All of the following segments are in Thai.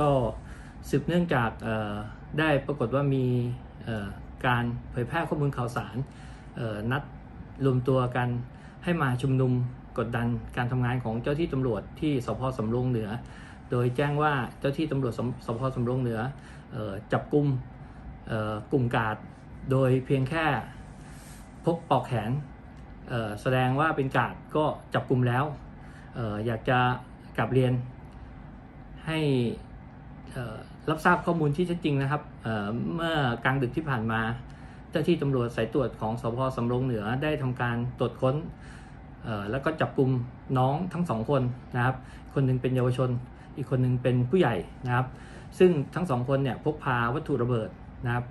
ก็สืบเนื่องจากได้ปรากฏว่ามีการเผยแพร่ข้อมูลข่าวสารนัดรวมตัวกันให้มาชุมนุมกดดันการทำงานของเจ้าที่ตำรวจที่สพสำโรงเหนือ โดยแจ้งว่าเจ้าที่ตำรวจสพสำโรงเหนือออจับกลุ่มกลุ่มกาดโดยเพียงแค่พกปอกแขนแสดงว่าเป็นกาดก็จับกลุ่มแล้วอออยากจะกลับเรียนให้ รับทราบข้อมูลที่ชัดจริงนะครับเเมื่อกลางดึกที่ผ่านมา เจ้าที่ตำรวจสายตรวจของสพสำโรงเหนือได้ทำการตรวจค้นแล้วก็จับกลุ่มน้องทั้งสองคนนะครับ คนหนึ่งเป็นเยาวชน อีกคนหนึ่งเป็นผู้ใหญ่นะครับ ซึ่งทั้งสองคนเนี่ยพกพาวัตถุระเบิดนะครับ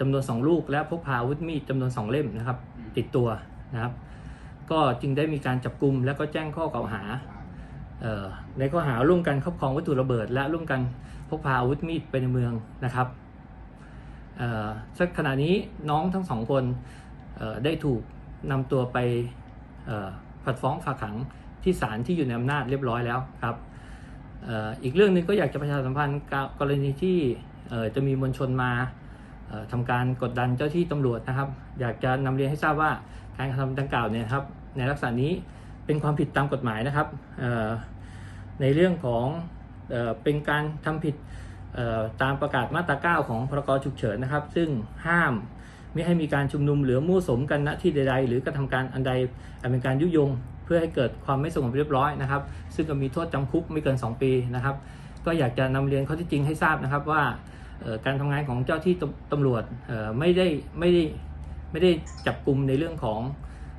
จำนวน 2 ลูกและพกพาอาวุธมีดจำนวน 2 เล่มนะครับ ติดตัวนะครับ ก็จึงได้มีการจับกลุ่มแล้วก็แจ้งข้อกล่าวหา ในข้อหาร่วมกันครอบครองวัตถุระเบิด และร่วมกันพกพาอาวุธมีดไปในเมืองนะครับเอ่อสักขณะนี้น้องทั้งสองคนได้ถูกนำตัวไปผัดฟ้องฝากขังที่ศาลที่อยู่ในอำนาจเรียบร้อยแล้วครับอ,อีกเรื่องหนึ่งก็อยากจะประชาสัมพันธ์กับกรณีที่จะมีมวลชนมาเอ่อทำการกดดันเจ้าที่ตำรวจนะครับ อยากจะนำเรียนให้ทราบว่าการกระทำดังกล่าวเนี่ยครับในลักษณะนี้เป็นความผิดตามกฎหมายนะครับ ในเรื่องของเออเป็นการทำผิดตามประกาศมาตรา9ของพรกฉุกเฉินนะครับ ซึ่งห้ามไม่ให้มีการชุมนุมหรือมั่วสมกันณที่ใด ๆ หรือกระทำการอันใดเป็นการยุยง เพื่อให้เกิดความไม่สงบเรียบร้อยนะครับ ซึ่งก็มีโทษจำคุกไม่เกิน 2 ปีนะครับ ก็อยากจะนำเรียนข้อที่จริงให้ทราบนะครับว่าการทำงานของเจ้าที่ตำตำรวจไม่ได้ไม่ได้ไม่ได้จับกลุ่มในเรื่องของ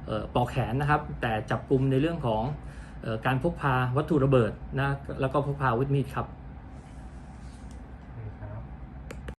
ออปอกแขนนะครับ แต่จับกลุ่มในเรื่องของ การพกพาวัตถุระเบิดนะแล้วก็พกพาอาวุธมีดครับ